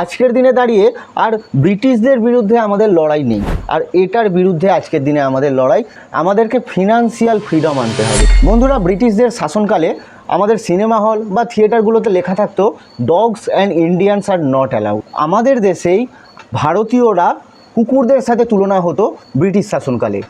আজকের দিনে দাঁড়িয়ে আর ব্রিটিশদের বিরুদ্ধে আমাদের লড়াই নেই। আর এটার বিরুদ্ধে আজকের দিনে আমাদের লড়াই। আমাদেরকে ফিনান্সিয়াল ফ্রিডম আনতে হবে। বন্ধুরা, ব্রিটিশদের শাসনকালে আমাদের সিনেমা হল বা থিয়েটারগুলোতে লেখা থাকতো dogs and Indians are not allowed আমাদের দেশেই ভারতীয়রা কুকুরদের সাথে তুলনা হতো ব্রিটিশ শাসনকালে।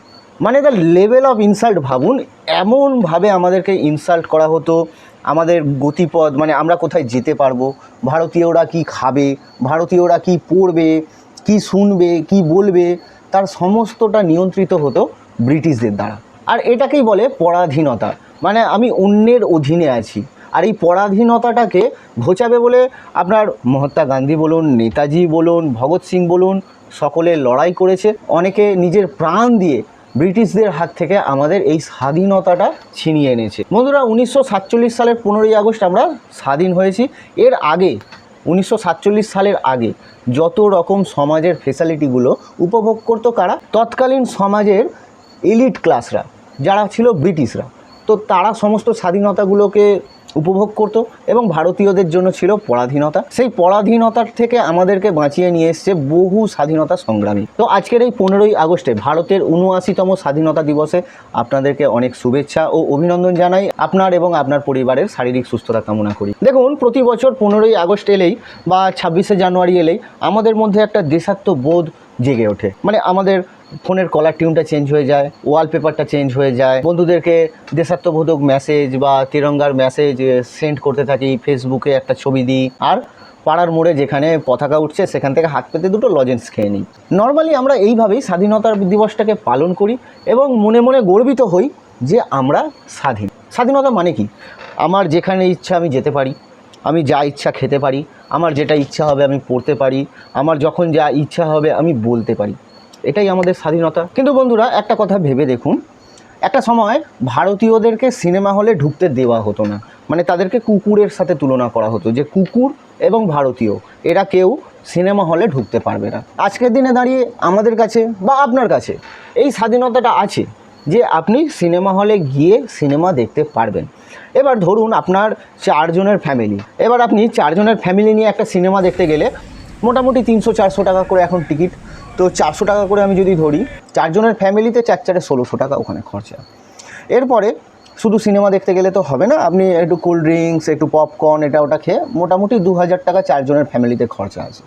মানে দ্য লেভেল অফ ইনসাল্ট ভাবুন, এমনভাবে আমাদেরকে ইনসাল্ট করা হতো। আমাদের গতিপথ মানে আমরা কোথায় যেতে পারব? ভারতীয়রা কি খাবে? ভারতীয়রা কি পড়বে? কি শুনবে? কি বলবে? তার সমস্তটা নিয়ন্ত্রিত হতো ব্রিটিশদের দ্বারা। আর এটাকেই বলে পরাধীনতা। মানে আমি অন্যের অধীনে আছি। আর এই পরাধীনতাটাকে ঘোচাবে বলে আপনার মহাত্মা গান্ধী বলুন, নেতাজি বলুন, ভগৎ সিং বলুন, সকলে লড়াই করেছে। অনেকে নিজের প্রাণ দিয়ে ব্রিটিশদের হাত থেকে আমাদের এই স্বাধীনতাটা ছিনিয়ে এনেছে। বন্ধুরা, উনিশশো সাতচল্লিশ সালের পনেরোই আগস্ট আমরা স্বাধীন হয়েছি। এর আগে, উনিশশো সাতচল্লিশ সালের আগে যত রকম সমাজের ফেসিলিটিগুলো উপভোগ করতো কারা? তৎকালীন সমাজের এলিট ক্লাসরা যারা ছিল ব্রিটিশরা। তো তারা সমস্ত স্বাধীনতাগুলোকে উপভোগ করত এবং ভারতীয়দের জন্য ছিল পরাধীনতা। সেই পরাধীনতার থেকে আমাদেরকে বাঁচিয়ে নিয়ে এসছে বহু স্বাধীনতা সংগ্রামী। তো আজকের এই পনেরোই আগস্টে ভারতের উনআশিতম স্বাধীনতা দিবসে আপনাদেরকে অনেক শুভেচ্ছা ও অভিনন্দন জানাই আপনার এবং আপনার পরিবারের শারীরিক সুস্থতা কামনা করি। দেখুন, প্রতি বছর পনেরোই আগস্ট এলেই বা ছাব্বিশে জানুয়ারি এলেই আমাদের মধ্যে একটা দেশাত্মবোধ জেগে ওঠে। মানে আমাদের ফোনের কলার টিউনটা চেঞ্জ হয়ে যায় ওয়ালপেপারটা চেঞ্জ হয়ে যায়। বন্ধুদেরকে দেশাত্মবোধক মেসেজ বা তিরঙ্গার মেসেজ সেন্ড করতে থাকি ফেসবুকে একটা ছবি দিই। আর পাড়ার মোড়ে যেখানে পতাকা উঠছে, সেখান থেকে হাত পেতে দুটো লজেন্স খেয়ে নিই। নর্মালি আমরা এইভাবেই স্বাধীনতার দিবসটাকে পালন করি এবং মনে মনে গর্বিত হই যে আমরা স্বাধীন। স্বাধীনতা মানে কি? আমার যেখানে ইচ্ছা আমি যেতে পারি। আমি যা ইচ্ছা খেতে পারি, আমার যেটা ইচ্ছা হবে আমি পড়তে পারি, আমার যখন যা ইচ্ছা হবে আমি বলতে পারি। এটাই আমাদের স্বাধীনতা। কিন্তু বন্ধুরা, একটা কথা ভেবে দেখুন, একটা সময় ভারতীয়দেরকে সিনেমা হলে ঢুকতে দেওয়া হতো না। মানে তাদেরকে কুকুরের সাথে তুলনা করা হতো যে কুকুর এবং ভারতীয়, এরা কেউ সিনেমা হলে ঢুকতে পারবে না। আজকের দিনে দাঁড়িয়ে আমাদের কাছে বা আপনার কাছে এই স্বাধীনতাটা আছে? যে আপনি সিনেমা হলে গিয়ে সিনেমা দেখতে পারবেন। এবার ধরুন আপনার চারজনের ফ্যামিলি। এবার আপনি চারজনের ফ্যামিলি নিয়ে একটা সিনেমা দেখতে গেলে মোটামুটি তিনশো, চারশো টাকা করে এখন টিকিট। তো চারশো টাকা করে আমি যদি ধরি, চারজনের ফ্যামিলিতে চার চারে ষোলোশো টাকা ওখানে খরচা। এরপরে শুধু সিনেমা দেখতে গেলে তো হবে না, আপনি একটু কোল্ড ড্রিঙ্কস একটু পপকর্ন এটা ওটা খেয়ে মোটামুটি দু হাজার টাকা চারজনের ফ্যামিলিতে খরচা আছে।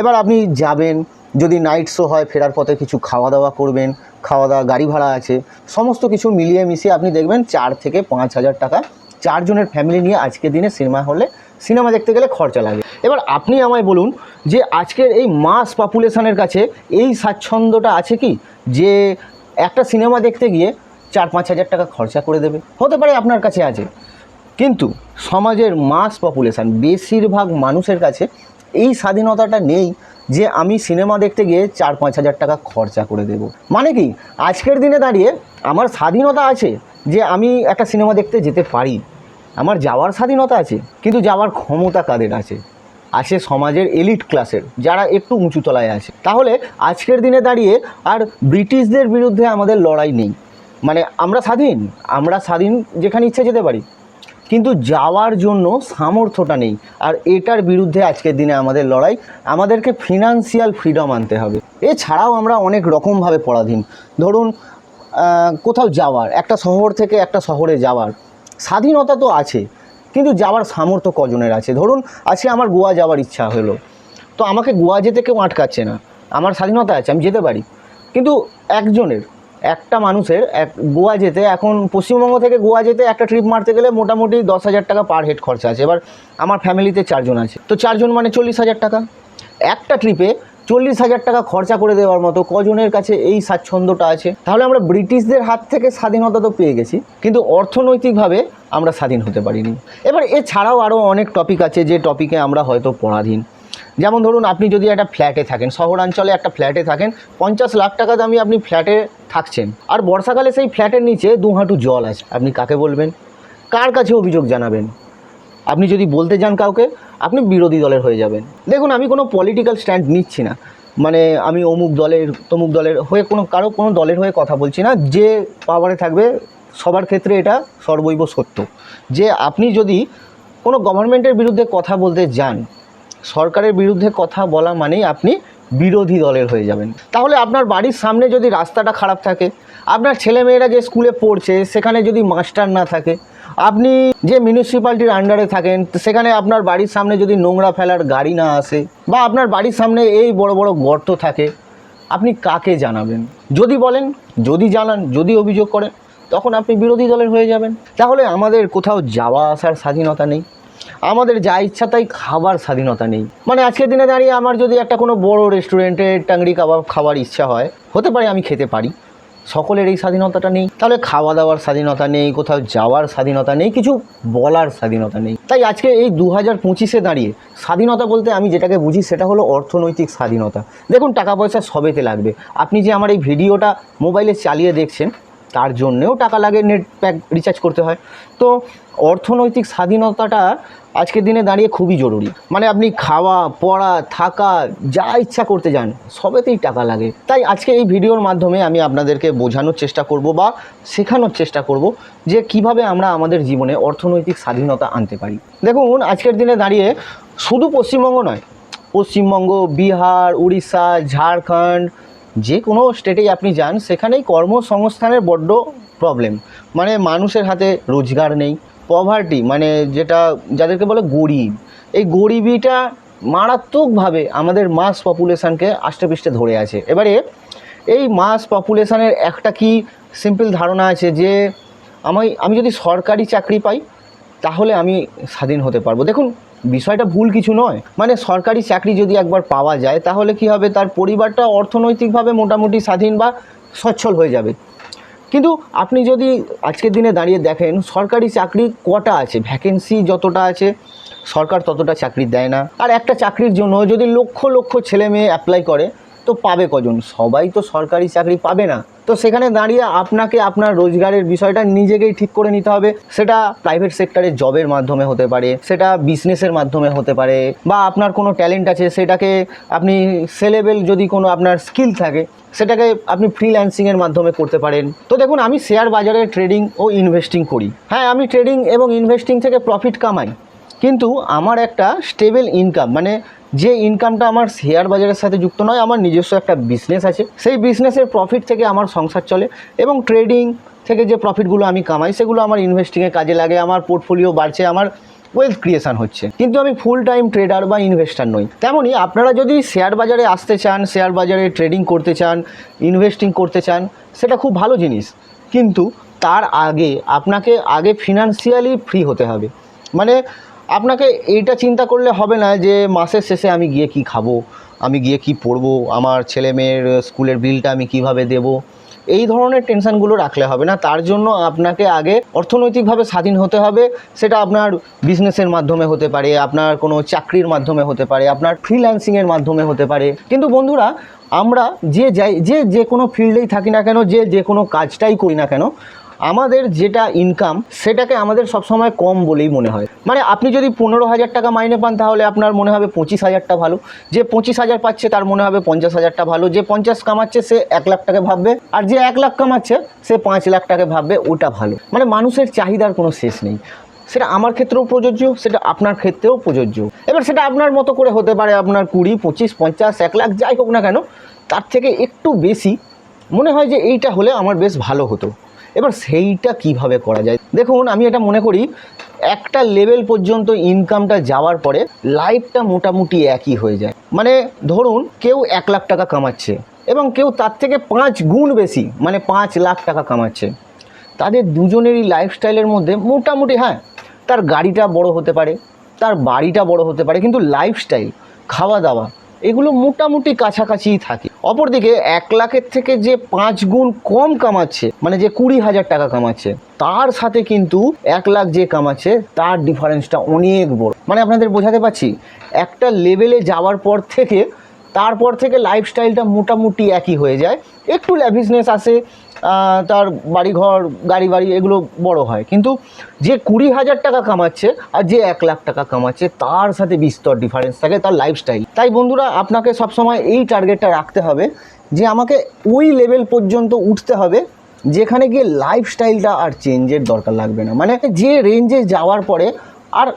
এবার আপনি যাবেন যদি নাইট শো হয়, ফেরার পথে কিছু খাওয়া দাওয়া করবেন খাওয়া দাওয়া গাড়ি ভাড়া আছে, সমস্ত কিছু মিলিয়ে মিশিয়ে আপনি দেখবেন চার থেকে পাঁচ হাজার টাকা চারজনের ফ্যামিলি নিয়ে আজকের দিনে সিনেমা হলে সিনেমা দেখতে গেলে খরচা লাগে। এবার আপনি আমায় বলুন যে আজকের এই মাস পপুলেশনের কাছে এই স্বাচ্ছন্দ্যটা আছে কি? যে একটা সিনেমা দেখতে গিয়ে চার পাঁচ হাজার টাকা খরচা করে দেবে। হতে পারে আপনার কাছে আছে। কিন্তু সমাজের মাস পপুলেশান বেশিরভাগ মানুষের কাছে এই স্বাধীনতাটা নেই যে আমি সিনেমা দেখতে গিয়ে চার পাঁচ হাজার টাকা খরচা করে দেব। মানে কি? আজকের দিনে দাঁড়িয়ে আমার স্বাধীনতা আছে যে আমি একটা সিনেমা দেখতে যেতে পারি। আমার যাওয়ার স্বাধীনতা আছে, কিন্তু যাওয়ার ক্ষমতা কাদের আছে? আছে সমাজের এলিট ক্লাসের, যারা একটু উঁচু তলায় আছে। তাহলে আজকের দিনে দাঁড়িয়ে আর ব্রিটিশদের বিরুদ্ধে আমাদের লড়াই নেই। মানে আমরা স্বাধীন আমরা স্বাধীন যেখানে ইচ্ছা যেতে পারি। কিন্তু যাওয়ার জন্য সামর্থ্যটা নেই। আর এটার বিরুদ্ধে আজকের দিনে আমাদের লড়াই, আমাদেরকে ফিনান্সিয়াল ফ্রিডম আনতে হবে। এছাড়াও আমরা অনেক রকমভাবে পরাধীন। ধরুন কোথাও যাওয়ার, একটা শহর থেকে একটা শহরে যাওয়ার, স্বাধীনতা তো আছে, কিন্তু যাওয়ার সামর্থ্য কজনের আছে? ধরুন, আজকে আমার গোয়া যাওয়ার ইচ্ছা হলো, তো আমাকে গোয়া যেতে কেউ আটকাচ্ছে না। আমার স্বাধীনতা আছে, আমি যেতে পারি। কিন্তু একজনের একটা মানুষের এক গোয়া যেতে, এখন পশ্চিমবঙ্গ থেকে গোয়া যেতে একটা ট্রিপ মারতে গেলে মোটামুটি দশ হাজার টাকা পার হেড খরচা আছে। এবার আমার ফ্যামিলিতে চারজন আছে। তো চারজন মানে চল্লিশ হাজার টাকা। একটা ট্রিপে চল্লিশ হাজার টাকা খরচা করে দেওয়ার মতো কজনের কাছে এই স্বাচ্ছন্দ্যটা আছে। তাহলে আমরা ব্রিটিশদের হাত থেকে স্বাধীনতা তো পেয়ে গেছি, কিন্তু অর্থনৈতিকভাবে আমরা স্বাধীন হতে পারিনি। এবার এছাড়াও আরও অনেক টপিক আছে, যে টপিকে আমরা হয়তো পরাধীন। যেমন ধরুন আপনি যদি একটা ফ্ল্যাটে থাকেন, শহরাঞ্চলে একটা ফ্ল্যাটে থাকেন, পঞ্চাশ লাখ টাকা দামি আপনি ফ্ল্যাটে থাকছেন। আর বর্ষাকালে সেই ফ্ল্যাটের নিচে দু হাঁটু জল আছে, আপনি কাকে বলবেন? কার কাছে অভিযোগ জানাবেন? আপনি যদি বলতে যান কাউকে, আপনি বিরোধী দলের হয়ে যাবেন। দেখুন, আমি কোনো পলিটিক্যাল স্ট্যান্ড নিচ্ছি না। মানে আমি অমুক দলের, তমুক দলের হয়ে কোনো, কারও কোনো দলের হয়ে কথা বলছি না। যে পাওয়ারে থাকবে, সবার ক্ষেত্রে এটা সর্বৈব সত্য। যে আপনি যদি কোনো গভর্নমেন্টের বিরুদ্ধে কথা বলতে যান সরকারের বিরুদ্ধে কথা বলা মানেই আপনি বিরোধী দলের হয়ে যাবেন। তাহলে আপনার বাড়ির সামনে যদি রাস্তাটা খারাপ থাকে, আপনার ছেলেমেয়েরা যে স্কুলে পড়ছে, সেখানে যদি মাস্টার না থাকে, আপনি যে মিউনিসিপ্যালিটির আন্ডারে থাকেন, সেখানে আপনার বাড়ির সামনে যদি নোংরা ফেলার গাড়ি না আসে, বা আপনার বাড়ির সামনে এই বড় বড় গর্ত থাকে, আপনি কাকে জানাবেন? যদি বলেন, যদি জানান, যদি অভিযোগ করেন, তখন আপনি বিরোধী দলের হয়ে যাবেন। তাহলে আমাদের কোথাও যাওয়া আসার স্বাধীনতা নেই। আমাদের যা ইচ্ছা তাই খাবার স্বাধীনতা নেই। মানে আজকের দিনে দাঁড়িয়ে আমার যদি একটা কোনো বড় রেস্টুরেন্টে টাংরি কাবাব খাওয়ার ইচ্ছা হয়, হতে পারে আমি খেতে পারি। সকলের এই স্বাধীনতাটা নেই। তাহলে খাওয়া দাওয়ার স্বাধীনতা নেই, কোথাও যাওয়ার স্বাধীনতা নেই, কিছু বলার স্বাধীনতা নেই। তাই আজকে এই দু হাজার পঁচিশে দাঁড়িয়ে স্বাধীনতা বলতে আমি যেটাকে বুঝি সেটা হলো অর্থনৈতিক স্বাধীনতা। দেখুন, টাকা পয়সা সবেতে লাগবে। আপনি যে আমার এই ভিডিওটা মোবাইলে চালিয়ে দেখছেন তার জন্যেও টাকা লাগে নেট প্যাক রিচার্জ করতে হয়। তো অর্থনৈতিক স্বাধীনতাটা আজকের দিনে দাঁড়িয়ে খুবই জরুরি। মানে আপনি খাওয়া, পড়া, থাকা, যা ইচ্ছা করতে যান, সবেতেই টাকা লাগে। তাই আজকে এই ভিডিওর মাধ্যমে আমি আপনাদেরকে বোঝানোর চেষ্টা করব বা শেখানোর চেষ্টা করব যে কীভাবে আমরা আমাদের জীবনে অর্থনৈতিক স্বাধীনতা আনতে পারি। দেখুন, আজকের দিনে দাঁড়িয়ে শুধু পশ্চিমবঙ্গ নয়, পশ্চিমবঙ্গ, বিহার, উড়িষ্যা, ঝাড়খণ্ড যে কোনো স্টেটেই আপনি যান, সেখানেই কর্মসংস্থানের বড্ড প্রবলেম মানে মানুষের হাতে রোজগার নেই পভার্টি মানে যেটা যাদেরকে বলে গরিব। এই গরিবিটা মারাত্মকভাবে আমাদের মাস পপুলেশানকে আষ্টেপৃষ্টে ধরে আছে। এবারে এই মাস পপুলেশানের একটা কি সিম্পল ধারণা আছে যে, আমি আমি যদি সরকারি চাকরি পাই, তাহলে আমি স্বাধীন হতে পারব। দেখুন বিষয়টা ভুল কিছু নয়। মানে সরকারি চাকরি যদি একবার পাওয়া যায়, তাহলে কি হবে? তার পরিবারটা অর্থনৈতিকভাবে মোটামুটি স্বাধীন বা সচ্ছল হয়ে যাবে। কিন্তু আপনি যদি আজকের দিনে দাঁড়িয়ে দেখেন, সরকারি চাকরি কটা আছে? ভ্যাকেন্সি যতটা আছে, সরকার ততটা চাকরি দেয় না। আর একটা চাকরির জন্য যদি লক্ষ লক্ষ ছেলে মেয়ে অ্যাপ্লাই করে তো পাবে কজন? সবাই তো সরকারি চাকরি পাবে না। তো সেখানে দাঁড়িয়ে আপনাকে আপনার রোজগারের বিষয়টা নিজেকেই ঠিক করে নিতে হবে। সেটা প্রাইভেট সেক্টরের জবের মাধ্যমে হতে পারে, সেটা বিজনেসের মাধ্যমে হতে পারে, বা আপনার কোনো ট্যালেন্ট আছে, সেটাকে আপনি সেলেবেল যদি কোনো আপনার স্কিল থাকে, সেটাকে আপনি ফ্রিল্যান্সিংয়ের মাধ্যমে করতে পারেন। তো দেখুন, আমি শেয়ার বাজারে ট্রেডিং ও ইনভেস্টিং করি। হ্যাঁ আমি ট্রেডিং এবং ইনভেস্টিং থেকে প্রফিট কামাই। কিন্তু আমার একটা স্টেবল ইনকাম মানে যে ইনকামটা আমার শেয়ার বাজারের সাথে যুক্ত নয়, আমার নিজস্ব একটা বিজনেস আছে। সেই বিজনেসের প্রফিট থেকে আমার সংসার চলে এবং ট্রেডিং থেকে যে প্রফিটগুলো আমি কামাই, সেগুলো আমার ইনভেস্টিংয়ে কাজে লাগে, আমার পোর্টফোলিও বাড়ছে, আমার ওয়েলথ ক্রিয়েশন হচ্ছে। কিন্তু আমি ফুল টাইম ট্রেডার বা ইনভেস্টার নই। তেমনই আপনারা যদি শেয়ার বাজারে আসতে চান শেয়ার বাজারে ট্রেডিং করতে চান ইনভেস্টিং করতে চান, সেটা খুব ভালো জিনিস। কিন্তু তার আগে আপনাকে আগে ফিনান্সিয়ালি ফ্রি হতে হবে। মানে আপনাকে এইটা চিন্তা করলে হবে না যে মাসের শেষে আমি গিয়ে কি খাব, আমি গিয়ে কি পড়ব, আমার ছেলে মেয়ের স্কুলের বিলটা আমি কীভাবে দেব? এই ধরনের টেনশনগুলো রাখলে হবে না। তার জন্য আপনাকে আগে অর্থনৈতিকভাবে স্বাধীন হতে হবে। সেটা আপনার বিজনেসের মাধ্যমে হতে পারে, আপনার কোনো চাকরির মাধ্যমে হতে পারে, আপনার ফ্রিল্যান্সিংয়ের মাধ্যমে হতে পারে। কিন্তু বন্ধুরা, আমরা যে যাই, যে যে কোনো ফিল্ডেই থাকি না কেন, যে যে কোনো কাজটাই করি না কেন আমাদের যেটা ইনকাম সেটাকে আমাদের সবসময় কম বলেই মনে হয়। মানে আপনি যদি পনেরো হাজার টাকা মাইনে পান, তাহলে আপনার মনে হবে পঁচিশ হাজারটা ভালো। যে পঁচিশ হাজার পাচ্ছে, তার মনে হবে পঞ্চাশ হাজারটা ভালো। যে পঞ্চাশ কামাচ্ছে, সে এক লাখ টাকা ভাববে। আর যে এক লাখ কামাচ্ছে, সে পাঁচ লাখ টাকা ভাববে, ওটা ভালো। মানে মানুষের চাহিদার কোনো শেষ নেই। সেটা আমার ক্ষেত্রেও প্রযোজ্য, সেটা আপনার ক্ষেত্রেও প্রযোজ্য। এবার সেটা আপনার মতো করে হতে পারে আপনার কুড়ি, পঁচিশ, পঞ্চাশ, এক লাখ, যাই হোক না কেন, তার থেকে একটু বেশি। মনে হয় যে এইটা হলে আমার বেশ ভালো হতো। এবার সেইটা কীভাবে করা যায়? দেখুন, আমি এটা মনে করি, একটা লেভেল পর্যন্ত ইনকামটা যাওয়ার পরে লাইফটা মোটামুটি একই হয়ে যায়। মানে ধরুন, কেউ এক লাখ টাকা কামাচ্ছে এবং কেউ তার থেকে পাঁচ গুণ বেশি মানে পাঁচ লাখ টাকা কামাচ্ছে। তাদের দুজনেরই লাইফস্টাইলের মধ্যে মোটামুটি হ্যাঁ তার গাড়িটা বড় হতে পারে, তার বাড়িটা বড় হতে পারে, কিন্তু লাইফস্টাইল খাওয়া দাওয়া এগুলো মোটামুটি কাছাকাছিই থাকে। অপরদিকে এক লাখের থেকে যে পাঁচ গুণ কম কামাচ্ছে মানে যে কুড়ি হাজার টাকা কামাচ্ছে, তার সাথে কিন্তু এক লাখ যে কামাচ্ছে, তার ডিফারেন্সটা অনেক বড়। মানে আপনাদের বোঝাতে পারছি, একটা লেভেলে যাওয়ার পর থেকে, তারপর থেকে লাইফস্টাইলটা মোটামুটি একই হয়ে যায়। একটু ল্যাভিসনেস আসে তার বাড়িঘর গাড়ি বাড়ি এগুলো বড় হয়। কিন্তু যে কুড়ি হাজার টাকা কামাচ্ছে আর যে এক লাখ টাকা কামাচ্ছে, তার সাথে বিস্তর ডিফারেন্স থাকে, তার লাইফস্টাইল তাই বন্ধুরা, আপনাকে সবসময় এই টার্গেটটা রাখতে হবে যে আমাকে ওই লেভেল পর্যন্ত উঠতে হবে যেখানে গিয়ে লাইফস্টাইলটা আর চেঞ্জের দরকার লাগবে না। মানে যে রেঞ্জে যাওয়ার পরে আর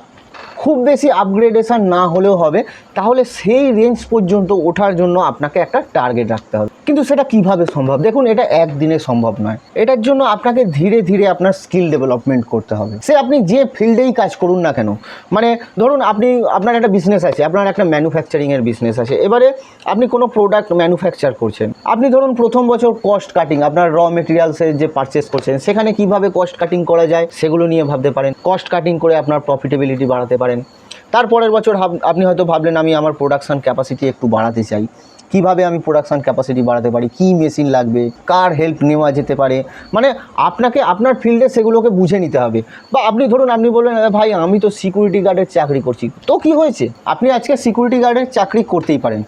খুব বেশি আপগ্রেডেশন না হলেও হবে, তাহলে সেই রেঞ্জ পর্যন্ত ওঠার জন্য আপনাকে একটা টার্গেট রাখতে হবে। কিন্তু সেটা কীভাবে সম্ভব? দেখুন, এটা একদিনে সম্ভব নয়। এটার জন্য আপনাকে ধীরে ধীরে আপনার স্কিল ডেভেলপমেন্ট করতে হবে। সে আপনি যে ফিল্ডেই কাজ করুন না কেন মানে ধরুন আপনি, আপনার একটা বিজনেস আছে, আপনার একটা ম্যানুফ্যাকচারিংয়ের বিজনেস আছে, এবারে আপনি কোনো প্রোডাক্ট ম্যানুফ্যাকচার করছেন। আপনি ধরুন প্রথম বছর কস্ট কাটিং আপনার র মেটেরিয়ালসের যে পারচেস করছেন, সেখানে কীভাবে কস্ট কাটিং করা যায়, সেগুলো নিয়ে ভাবতে পারেন। কস্ট কাটিং করে আপনার প্রফিটেবিলিটি বাড়াতে পারেন। তারপরের বছর আপনি হয়তো ভাবলেন, আমি আমার প্রোডাকশান ক্যাপাসিটি একটু বাড়াতে চাই। কীভাবে আমি প্রোডাকশান ক্যাপাসিটি বাড়াতে পারি? কী মেশিন লাগবে? কার হেল্প নেওয়া যেতে পারে? মানে আপনাকে, আপনার ফিল্ডে সেগুলোকে বুঝে নিতে হবে। বা আপনি ধরুন, আপনি বললেন "আরে ভাই, আমি তো সিকিউরিটি গার্ডের চাকরি করছি। তো কি হয়েছে? আপনি আজকে সিকিউরিটি গার্ডের চাকরি করতেই পারেন।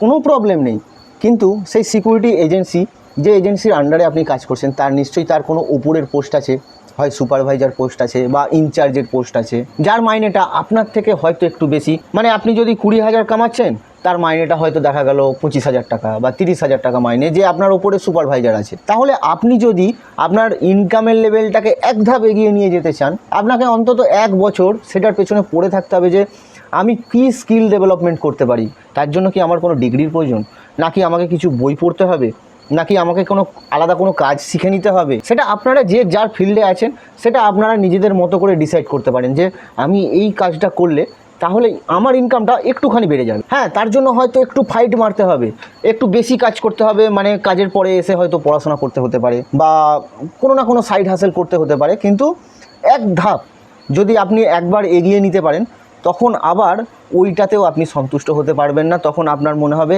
কোনো প্রবলেম নেই। কিন্তু সেই সিকিউরিটি এজেন্সি যে এজেন্সির আন্ডারে আপনি কাজ করছেন, তার নিশ্চয়ই তার কোনো উপরের পোস্ট আছে। হয় সুপারভাইজার পোস্ট আছে বা ইনচার্জের পোস্ট আছে, যার মাইনেটা আপনার থেকে হয়তো একটু বেশি। মানে আপনি যদি কুড়ি হাজার কামাচ্ছেন, তার মাইনেটা হয়তো দেখা গেল পঁচিশ হাজার টাকা বা তিরিশ হাজার টাকা মাইনে যে আপনার ওপরে সুপারভাইজার আছে। তাহলে আপনি যদি আপনার ইনকামের লেভেলটাকে এক ধাপ এগিয়ে নিয়ে যেতে চান, আপনাকে অন্তত এক বছর সেটার পেছনে পড়ে থাকতে হবে যে, আমি কী স্কিল ডেভেলপমেন্ট করতে পারি? তার জন্য কি আমার কোনো ডিগ্রির প্রয়োজন? নাকি আমাকে কিছু বই পড়তে হবে? নাকি আমাকে কোনো আলাদা কোনো কাজ শিখে নিতে হবে? সেটা আপনারা যে যার ফিল্ডে আছেন, সেটা আপনারা নিজেদের মতো করে ডিসাইড করতে পারেন যে আমি এই কাজটা করলে তাহলে আমার ইনকামটা একটুখানি বেড়ে যাবে। হ্যাঁ তার জন্য হয়তো একটু ফাইট মারতে হবে, একটু বেশি কাজ করতে হবে মানে কাজের পরে এসে হয়তো পড়াশোনা করতে হতে পারে বা কোনো না কোনো সাইড হাসেল করতে হতে পারে। কিন্তু এক ধাপ যদি আপনি একবার এগিয়ে নিতে পারেন, তখন আবার ওইটাতেও আপনি সন্তুষ্ট হতে পারবেন না। তখন আপনার মনে হবে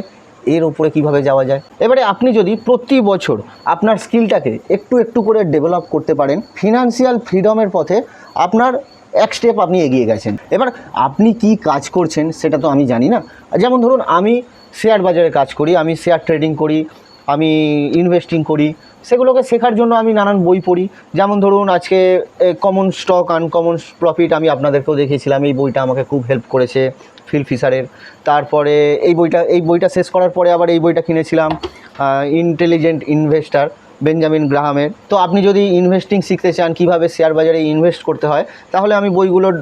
এর উপরে কীভাবে যাওয়া যায়? এবারে আপনি যদি প্রতি বছর আপনার স্কিলটাকে একটু একটু করে ডেভেলপ করতে পারেন ফিনান্সিয়াল ফ্রিডমের পথে আপনার এক স্টেপ আপনি এগিয়ে গেছেন। এবার আপনি কি কাজ করছেন সেটা তো আমি জানি না। যেমন ধরুন, আমি শেয়ার বাজারে কাজ করি, আমি শেয়ার ট্রেডিং করি, আমি ইনভেস্টিং করি, সেগুলোকে শেখার জন্য আমি নানান বই পড়ি। যেমন ধরুন, আজকে কমন স্টক আনকমন প্রফিট আমি আপনাদেরকেও দেখিয়েছিলাম, এই বইটা আমাকে খুব হেল্প করেছে। ফিল ফিশারের। তারপরে এই বইটা এই বইটা শেষ করার পরে আবার এই বইটা কিনেছিলাম ইন্টেলিজেন্ট ইনভেস্টার বেঞ্জামিন গ্রাহামের তো আপনি যদি ইনভেস্টিং শিখতে চান, কীভাবে শেয়ার বাজারে ইনভেস্ট করতে হয়, তাহলে আমি বইগুলোর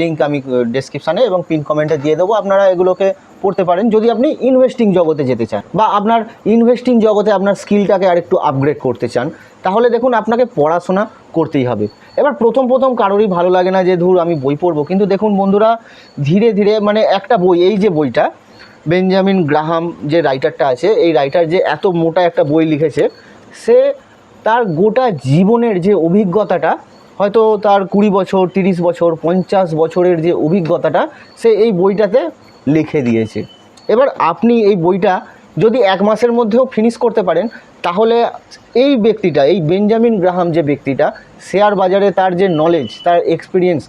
লিঙ্ক আমি ডেসক্রিপশানে এবং পিন কমেন্টে দিয়ে দেবো। আপনারা এগুলোকে পড়তে পারেন, যদি আপনি ইনভেস্টিং জগতে যেতে চান বা আপনার ইনভেস্টিং জগতে আপনার স্কিলটাকে আরেকটু আপগ্রেড করতে চান, তাহলে দেখুন আপনাকে পড়াশোনা করতেই হবে। এবার প্রথম প্রথম কারোরই ভালো লাগে না যে ধুর আমি বই পড়ব। কিন্তু দেখুন বন্ধুরা, ধীরে ধীরে মানে একটা বই, এই যে বইটা, বেঞ্জামিন গ্রাহাম যে রাইটারটা আছে, এই রাইটার যে এত মোটা একটা বই লিখেছে, সে তার গোটা জীবনের যে অভিজ্ঞতাটা, হয়তো তার কুড়ি বছর, তিরিশ বছর, পঞ্চাশ বছরের যে অভিজ্ঞতাটা, সে এই বইটাতে লিখে দিয়েছে। এবার আপনি এই বইটা যদি এক মাসের মধ্যেও ফিনিশ করতে পারেন তাহলে এই ব্যক্তিটা, এই বেঞ্জামিন গ্রাহাম যে ব্যক্তিটা, শেয়ার বাজারে তার যে নলেজ তার এক্সপিরিয়েন্স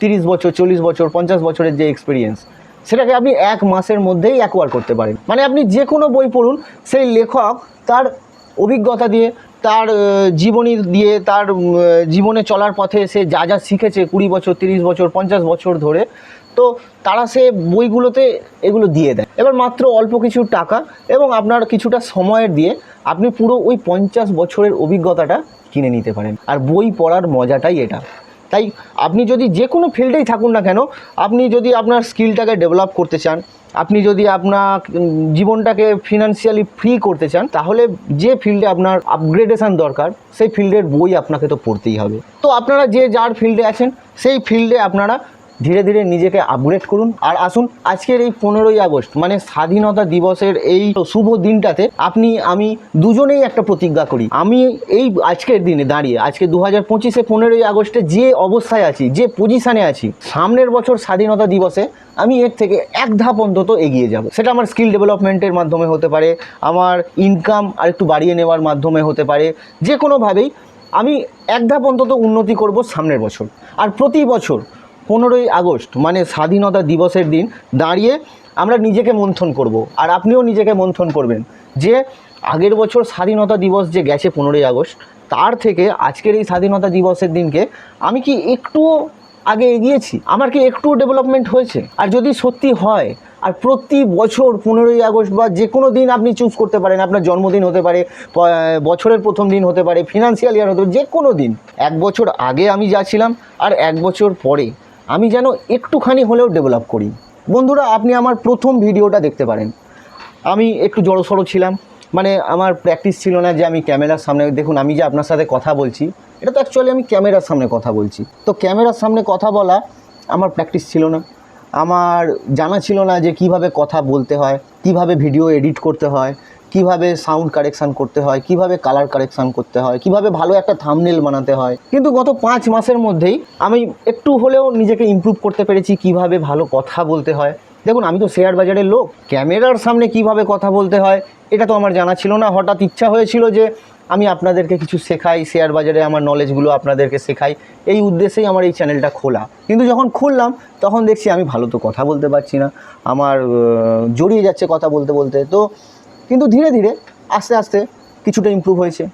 তিরিশ বছর, চল্লিশ বছর, পঞ্চাশ বছরের যে এক্সপিরিয়েন্স সেটাকে আপনি এক মাসের মধ্যেই অ্যাকোয়ার করতে পারেন। মানে আপনি যে কোনো বই পড়ুন, সেই লেখক তার অভিজ্ঞতা দিয়ে, তার জীবনী দিয়ে, তার জীবনে চলার পথে সে যা যা শিখেছে কুড়ি বছর, তিরিশ বছর, পঞ্চাশ বছর ধরে তো তারা সে বইগুলোতে এগুলো দিয়ে দেয়। এবার মাত্র অল্প কিছু টাকা এবং আপনার কিছুটা সময়ের দিয়ে আপনি পুরো ওই পঞ্চাশ বছরের অভিজ্ঞতাটা কিনে নিতে পারেন। আর বই পড়ার মজাটাই এটা। তাই আপনি যদি যে কোনো ফিল্ডেই থাকুন না কেন, আপনি যদি আপনার স্কিলটাকে ডেভেলপ করতে চান, আপনি যদি আপনার জীবনটাকে ফিনান্সিয়ালি ফ্রি করতে চান, তাহলে যে ফিল্ডে আপনার আপগ্রেডেশন দরকার, সেই ফিল্ডের বই আপনাকে তো পড়তেই হবে। তো আপনারা যে যার ফিল্ডে আছেন, সেই ফিল্ডে আপনারা ধীরে ধীরে নিজেকে আপগ্রেড করুন। আর আসুন, আজকের এই পনেরোই আগস্ট মানে স্বাধীনতা দিবসের এই শুভ দিনটাতে আপনি, আমি দুজনেই একটা প্রতিজ্ঞা করি। আমি এই আজকের দিনে দাঁড়িয়ে, আজকে দু হাজার পঁচিশে পনেরোই আগস্টে যে অবস্থায় আছি, যে পজিশানে আছি, সামনের বছর স্বাধীনতা দিবসে আমি এর থেকে এক ধাপ অন্তত এগিয়ে যাব। সেটা আমার স্কিল ডেভেলপমেন্টের মাধ্যমে হতে পারে, আমার ইনকাম আর একটু বাড়িয়ে নেওয়ার মাধ্যমে হতে পারে, যে কোনোভাবেই আমি এক ধাপ অন্তত উন্নতি করব সামনের বছর। আর প্রতি বছর পনেরোই আগস্ট মানে স্বাধীনতা দিবসের দিন, দাঁড়িয়ে আমরা নিজেকে মন্থন করব। আর আপনিও নিজেকে মন্থন করবেন যে আগের বছর স্বাধীনতা দিবস যে গেছে পনেরোই আগস্ট, তার থেকে আজকের এই স্বাধীনতা দিবসের দিনকে আমি কি একটুও আগে এগিয়েছি? আমার কি একটু ডেভেলপমেন্ট হয়েছে? আর যদি সত্যি হয়, আর প্রতি বছর পনেরোই আগস্ট বা যে কোনো দিন আপনি চুজ করতে পারেন, আপনার জন্মদিন হতে পারে বছরের প্রথম দিন হতে পারে ফিনান্সিয়াল ইয়ার হতে পারে, যে কোনো দিন। এক বছর আগে আমি যা ছিলাম, আর এক বছর পরে আমি যেন একটুখানি হলেও ডেভেলপ করি। বন্ধুরা, আপনি আমার প্রথম ভিডিওটা দেখতে পারেন। আমি একটু জড়সড়ো ছিলাম। মানে আমার প্র্যাকটিস ছিল না যে আমি ক্যামেরার সামনে, দেখুন, আমি যে আপনার সাথে কথা বলছি, এটা তো অ্যাকচুয়ালি আমি ক্যামেরার সামনে কথা বলছি। তো ক্যামেরার সামনে কথা বলা আমার প্র্যাকটিস ছিল না। আমার জানা ছিল না যে কীভাবে কথা বলতে হয়, কীভাবে ভিডিও এডিট করতে হয় কীভাবে সাউন্ড কারেকশান করতে হয়, কীভাবে কালার কারেকশান করতে হয়, কীভাবে ভালো একটা থামনেল বানাতে হয়। কিন্তু গত পাঁচ মাসের মধ্যেই আমি একটু হলেও নিজেকে ইমপ্রুভ করতে পেরেছি কীভাবে ভালো কথা বলতে হয়। দেখুন, আমি তো শেয়ার বাজারের লোক। ক্যামেরার সামনে কীভাবে কথা বলতে হয়, এটা তো আমার জানা ছিল না। হঠাৎ ইচ্ছা হয়েছিল যে আমি আপনাদেরকে কিছু শেখাই, শেয়ার বাজারে আমার নলেজগুলো আপনাদেরকে শেখাই। এই উদ্দেশ্যেই আমার এই চ্যানেলটা খোলা। কিন্তু যখন খুললাম, তখন দেখছি আমি ভালো তো কথা বলতে পারছি না। আমার জড়িয়ে যাচ্ছে কথা বলতে বলতে। তো কিন্তু ধীরে ধীরে আস্তে আস্তে কিছুটা ইম্প্রুভ হয়েছে।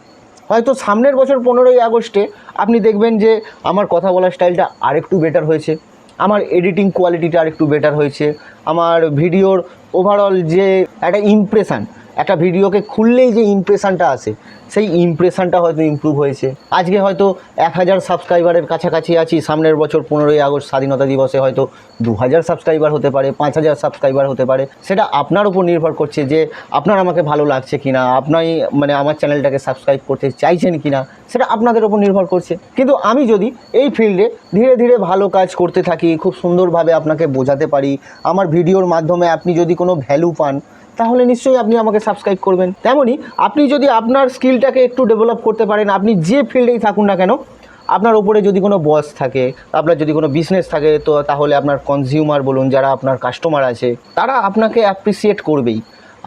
হয়তো সামনের বছর পনেরোই আগস্টে আপনি দেখবেন যে আমার কথা বলার স্টাইলটা আরেকটু বেটার হয়েছে, আমার এডিটিং কোয়ালিটিটা আরেকটু বেটার হয়েছে, আমার ভিডিওর ওভারঅল যে একটা ইমপ্রেশান একটা ভিডিওকে খুললেই যে ইমপ্রেশানটা আসে, সেই ইমপ্রেশানটা হয়তো ইমপ্রুভ হয়েছে। আজকে হয়তো এক হাজার সাবস্ক্রাইবারের কাছাকাছি আছি, সামনের বছর পনেরোই আগস্ট স্বাধীনতা দিবসে হয়তো দু হাজার সাবস্ক্রাইবার হতে পারে, পাঁচ হাজার সাবস্ক্রাইবার হতে পারে। সেটা আপনার উপর নির্ভর করছে যে আপনার আমাকে ভালো লাগছে কি না আপনি মানে আমার চ্যানেলটাকে সাবস্ক্রাইব করতে চাইছেন কি না সেটা আপনাদের উপর নির্ভর করছে। কিন্তু আমি যদি এই ফিল্ডে ধীরে ধীরে ভালো কাজ করতে থাকি, খুব সুন্দরভাবে আপনাকে বোঝাতে পারি, আমার ভিডিওর মাধ্যমে আপনি যদি কোনো ভ্যালু পান তাহলে নিশ্চয়ই আপনি আমাকে সাবস্ক্রাইব করবেন। তেমনই আপনি যদি আপনার স্কিলটাকে একটু ডেভেলপ করতে পারেন, আপনি যে ফিল্ডেই থাকুন না কেন, আপনার ওপরে যদি কোনো বস থাকে, আপনার যদি কোনো বিজনেস থাকে, তো তাহলে আপনার কনজিউমার বলুন, যারা আপনার কাস্টমার আছে, তারা আপনাকে অ্যাপ্রিসিয়েট করবেই।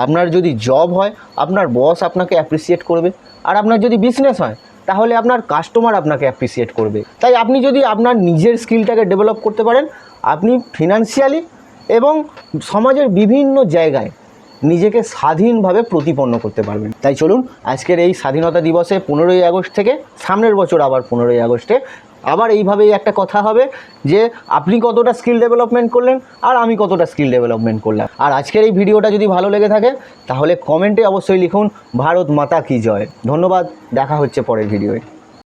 আপনার যদি জব হয়, আপনার বস আপনাকে অ্যাপ্রিসিয়েট করবে। আর আপনার যদি বিজনেস হয়, তাহলে আপনার কাস্টমার আপনাকে অ্যাপ্রিসিয়েট করবে। তাই আপনি যদি আপনার নিজের স্কিলটাকে ডেভেলপ করতে পারেন, আপনি ফিনান্সিয়ালি এবং সমাজের বিভিন্ন জায়গায় নিজেকে স্বাধীনভাবে প্রতিপন্ন করতে পারবেন। তাই চলুন, আজকের এই স্বাধীনতা দিবসে পনেরোই আগস্ট থেকে, সামনের বছর আবার পনেরোই আগস্টে, আবার এইভাবেই একটা কথা হবে যে, আপনি কতটা স্কিল ডেভেলপমেন্ট করলেন আর আমি কতটা স্কিল ডেভেলপমেন্ট করলাম। আর আজকের এই ভিডিওটা যদি ভালো লেগে থাকে, তাহলে কমেন্টে অবশ্যই লিখুন, ভারত মাতা কি জয় ধন্যবাদ, দেখা হচ্ছে পরের ভিডিওয়ে।